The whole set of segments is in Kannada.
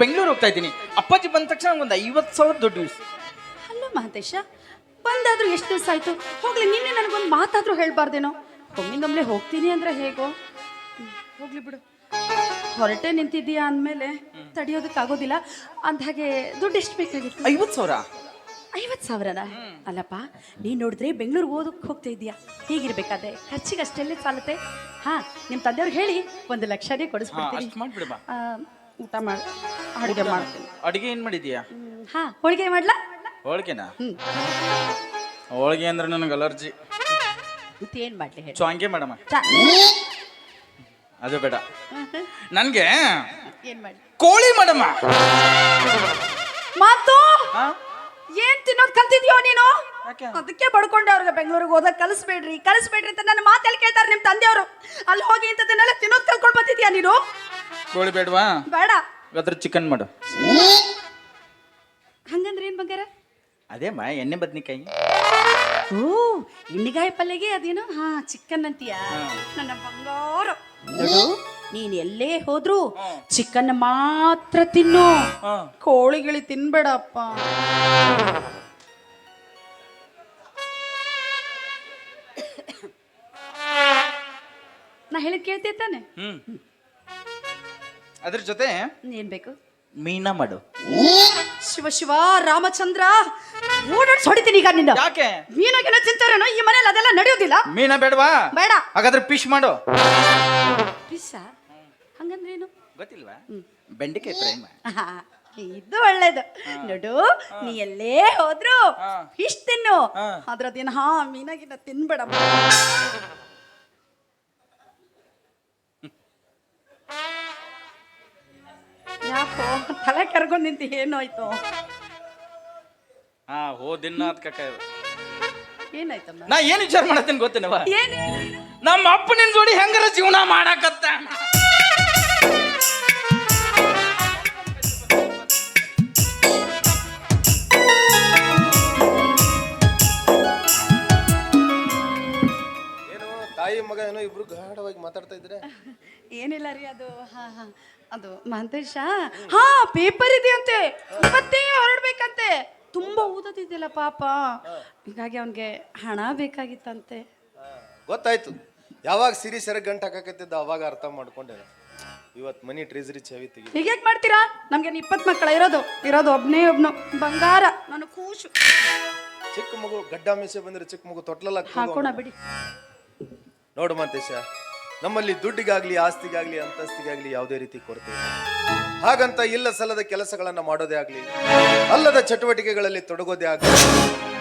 ಬೆಂಗಳೂರು ಹೋಗ್ತಾ ಇದ್ದೀನಿ. ಅಪ್ಪಾಜಿ ಬಂದ ತಕ್ಷಣ ಒಂದು ಐವತ್ತು ಸಾವಿರ ದುಡ್ಡು ಇಳಿಸು ಅಲ್ಲ ಮಹಂತೇಶ ಬಂದಾದ್ರೂ ಎಷ್ಟು ದಿವಸ ಆಯ್ತು? ಹೋಗ್ಲಿ ನಿನ್ನೆ ನನಗೊಂದು ಮಾತಾದ್ರೂ ಹೇಳ್ಬಾರ್ದೇನೋ? ಒಮ್ಮಿಂದೊಮ್ಮೆ ಹೋಗ್ತೀನಿ ಅಂದ್ರೆ ಹೇಗೋ? ಹ್ಮ್, ಹೋಗ್ಲಿ ಬಿಡು. ಹೊರಟೆ ನಿಂತಿದ್ದೀಯಾ ಅಂದಮೇಲೆ ತಡೆಯೋದಕ್ಕಾಗೋದಿಲ್ಲ. ಅಂದ್ಹಾಗೆ ದುಡ್ಡು ಎಷ್ಟು ಬೇಕಾಗಿತ್ತು? ಐವತ್ತು ಸಾವಿರ? ಐವತ್ತು ಸಾವಿರನ? ಅಲ್ಲಪ್ಪ ನೀನ್ ನೋಡಿದ್ರೆ ಬೆಂಗಳೂರಿಗೆ ಓದಕ್ಕೆ ಹೋಗ್ತಾ ಇದೀಯಾ ಹೀಗಿರ್ಬೇಕಾದ್ರೆ ಖರ್ಚಿಗೆ ಅಷ್ಟೆಲ್ಲೇ ಸಾಲತ್ತೆ. ಹಾ ನಿಮ್ಮ ತಂದೆಯವ್ರಿಗೆ ಹೇಳಿ ಒಂದು ಲಕ್ಷನೇ ಕೊಡಿಸ್ಬಿಡ್ತೀನಿ. ಅಷ್ಟು ಮಾಡ್ಬಿಡಮ್ಮ ಆ, ಊಟ ಮಾಡಿ. ಅಡುಗೆ ಮಾಡ್ತೀನಿ. ಅಡಿಗೆ ಏನು ಮಾಡಿದೀಯಾ? ಹಾ ಹೋಳಿಗೆ ಮಾಡ್ಲಾ? ಹೋಳಿಗೆನಾ? ಹ್ಮ್. ಹೋಳಿಗೆ ಅಂದ್ರೆ ನನಗೆ ಅಲರ್ಜಿ. ಮತ್ತೇನ್ ಮಾಡ್ಲಿ ಹೇಳಿ. ಚಾ. ಅದು ಬೇಡ. ನನಗೆ ಏನ್ ಮಾಡ್ಲಿ? ಕೋಳಿ ಮೇಡಮ್ ಮಾತು? ಏನ್ ತಿನ್ನೋದ್ ಕಲ್ತಿದ್ಯೋ ನೀನು? ಯಾಕೆ? ಅದಕ್ಕೆ ಬಡ್ಕೊಂಡೆ ಅವ್ರಿಗೆ ಬೆಂಗಳೂರಿಗೆ ಹೋದಾಗ ಕಲಿಸ್ಬೇಡ್ರಿ ಕಲಿಸ್ಬೇಡ್ರಿ ಅಂತ ನನ್ನ ಮಾತೆಲ್ಲ ಕೇಳ್ತಾರೆ ನಿಮ್ ತಂದೆಯವರು. ಅಲ್ಲಿ ಹೋಗಿ ಇಂಥದನ್ನೆಲ್ಲ ತಿನ್ನೋದ್ ಕಲ್ಕೊಂಡ್ ಬಂದಿದ್ಯಾ ನೀನು? ಕೋಳಿ ಬೇಡವಾ? ಬೇಡ. ಅದ್ರ ಚಿಕನ್ ಮಾಡು. ಹಂಗಂದ್ರೆ ಏನ್ ಬಂಗಾರ? ಅದೇ ಮಾ ಎಣ್ಣೆ ಬದ್ನಿಕಾಯಿ. ಓ ಎಣ್ಣೆಗಾಯಿ ಪಲ್ಲೆಗೆ ಅದೇನು? ಹಾ ಚಿಕನ್ ಅಂತೀಯ? ನನ್ನ ಬಂಗಾರ. ನೋಡು ನೀನ್ ಎಲ್ಲೇ ಹೋದ್ರು ಚಿಕನ್ ಮಾತ್ರ ತಿನ್ನು. ಕೋಳಿಗಳಿ ತಿನ್ಬೇಡಪ್ಪ. ನಾ ಹೇಳಿದ್ ಕೇಳ್ತೀಯ ತಾನೆ? ಹ್ಮ್. ಅದ್ರ ಜೊತೆ ಏನ್ ಬೇಕು? ಮೀನಾ ಮಾಡು. ಶಿವ ಶಿವ ರಾಮಚಂದ್ರ ಓಡಾಡ್ಸ್ ಹೊಡಿತೀನಿ ಈಗ ನಿನ್ನ. ಯಾಕೆ? ಮೀನಾಗೆಲ್ಲ ತಿಂತಾರೇನೋ? ಈ ಮನೇಲಿ ಅದೆಲ್ಲ ನಡೆಯೋದಿಲ್ಲ. ಮೀನಾ ಬೇಡವಾ? ಬೇಡ. ಹಾಗಾದ್ರೆ ಪಿಶ್ ಮಾಡು. ಪಿಸ್ಸ ಹಂಗಂದ್ರೆ ಏನು? ಗೊತ್ತಿಲ್ವಾ? ಬೆಂಡೆಕಾಯಿ ಫ್ರೈ ಆಹಾ, ಇದು ಒಳ್ಳೇದು. ನೋಡು ನೀ ಎಲ್ಲೇ ಹೋದ್ರು ಇಷ್ಟ ಫಿಶ್ ತಿನ್ನು. ಹಾ. ದಿನ ಹಾ ಮೀನಾಗಿನ ತಿನ್ಬೇಡಮ್ಮ. ಯಾಕೋ ತಲೆ ಕರ್ಕೊಂಡ್ ನಿಂತಿ ಏನೋಯ್ತು ಹಾ ಹೋ ದಿನ ಅದ್ ಕಕ್ಕ ಏನಾಯ್ತಮ್ಮ ನಾ ಏನ್ ವಿಚಾರ ಮಾಡತ್ತೀನಿ ಗೊತ್ತೇನವ ಏನು ನಮ್ಮ ನಿನ್ನ ಜೋಡಿ ಹೆಂಗಾರ ಜೀವನ ಮಾಡಾಕತ್ತ? ಏನು ತಾಯಿ ಮಗ ಏನೋ ಇಬ್ರು ಗಾಢವಾಗಿ ಮಾತಾಡ್ತಾ ಇದ್ರೆ ಏನಿಲ್ಲ ರೀ ಅದು? ಹಾ ಹಾ. ಅದು ಮಹಂತೇಶ ಹಾ ಪೇಪರ್ ಇದೆಯಂತೆ ಮತ್ತೆ ಹೊರಡ್ಬೇಕಂತೆ. ತುಂಬಾ ಓದೋದಿದೆಯಲ್ಲ ಪಾಪ. ಹೀಗಾಗಿ ಅವನ್ಗೆ ಹಣ ಬೇಕಾಗಿತ್ತಂತೆ. ಗೊತ್ತಾಯ್ತು. ಯಾವಾಗ ಸಿರಿ ಸರ ಗಂಟ ಹಾಕಕತ್ತಿದ್ದ ಅವಾಗ ಅರ್ಥ ಮಾಡ್ಕೊಂಡೆ. ಇವತ್ತು ಮನಿ ಟ್ರೆಜರಿ ಚವಿ ತೆಗಿ ಹೀಗ್ಯಾಕ್ ಮಾಡ್ತೀರಾ? ನಮ್ಗೆ ಇಪ್ಪತ್ ಮಕ್ಕಳ ಇರೋದು. ಇರೋದು ಒಬ್ನೇ ಒಬ್ನು. ಬಂಗಾರ ನನ್ನ ಕೂಸು. ಚಿಕ್ಕ ಮಗು ಗಡ್ಡ ಮೀಸೆ ಬಂದ್ರೆ ಚಿಕ್ಕ ಮಗು ತೊಟ್ಲಲ್ಲ ಹಾಕೋಣ ಬಿಡಿ. ನೋಡು ಮಂತೇಶ ನಮ್ಮಲ್ಲಿ ದುಡ್ಡಿಗಾಗ್ಲಿ, ಆಸ್ತಿಗಾಗ್ಲಿ, ಅಂತಸ್ತಿಗಾಗ್ಲಿ ಯಾವುದೇ ರೀತಿ ಕೊರತೆ ಹಾಗಂತ ಇಲ್ಲ ಸಲ್ಲದ ಕೆಲಸಗಳನ್ನು ಮಾಡೋದೇ ಆಗಲಿ, ಅಲ್ಲದ ಚಟುವಟಿಕೆಗಳಲ್ಲಿ ತೊಡಗೋದೇ ಆಗಲಿ,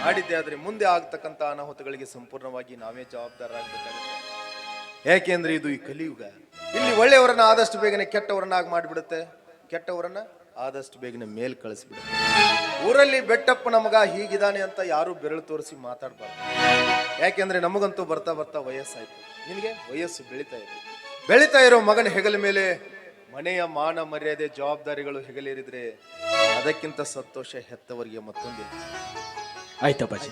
ಮಾಡಿದ್ದೇ ಆದರೆ ಮುಂದೆ ಆಗ್ತಕ್ಕಂಥ ಅನಾಹುತಗಳಿಗೆ ಸಂಪೂರ್ಣವಾಗಿ ನಾವೇ ಜವಾಬ್ದಾರರಾಗಬೇಕಾಗುತ್ತೆ. ಯಾಕೆಂದ್ರೆ ಇದು ಈ ಕಲಿಯುಗ. ಇಲ್ಲಿ ಒಳ್ಳೆಯವರನ್ನ ಆದಷ್ಟು ಬೇಗನೆ ಕೆಟ್ಟವರನ್ನಾಗಿ ಮಾಡಿಬಿಡುತ್ತೆ. ಕೆಟ್ಟವರನ್ನ ಆದಷ್ಟು ಬೇಗನೆ ಮೇಲ್ ಕಳಿಸ್ಬಿಡುತ್ತೆ. ಊರಲ್ಲಿ ಬೆಟ್ಟಪ್ಪ ನಮಗ ಹೀಗಿದಾನೆ ಅಂತ ಯಾರು ಬೆರಳು ತೋರಿಸಿ ಮಾತಾಡಬಾರ್ದು. ಯಾಕೆಂದ್ರೆ ನಮಗಂತೂ ಬರ್ತಾ ಬರ್ತಾ ವಯಸ್ಸಾಯ್ತು. ನಿನಗೆ ವಯಸ್ಸು ಬೆಳೀತಾ ಇದೆ. ಬೆಳೀತಾ ಇರೋ ಮಗನ ಹೆಗಲ ಮೇಲೆ ಮನೆಯ ಮಾನ ಮರ್ಯಾದೆ ಜವಾಬ್ದಾರಿಗಳು ಹೆಗಲೇರಿದ್ರೆ ಅದಕ್ಕಿಂತ ಸಂತೋಷ ಹೆತ್ತವರಿಗೆ ಮತ್ತೊಂದಿಲ್ಲ ಆಯ್ತಪ್ಪಾಜಿ.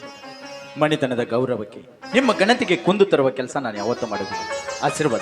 ಮಣಿತನದ ಗೌರವಕ್ಕೆ, ನಿಮ್ಮ ಗಣತಿಗೆ ಕುಂದು ತರುವ ಕೆಲಸ ನಾನು ಯಾವತ್ತೂ ಮಾಡೋದಿಲ್ಲ. ಆಶೀರ್ವಾದ.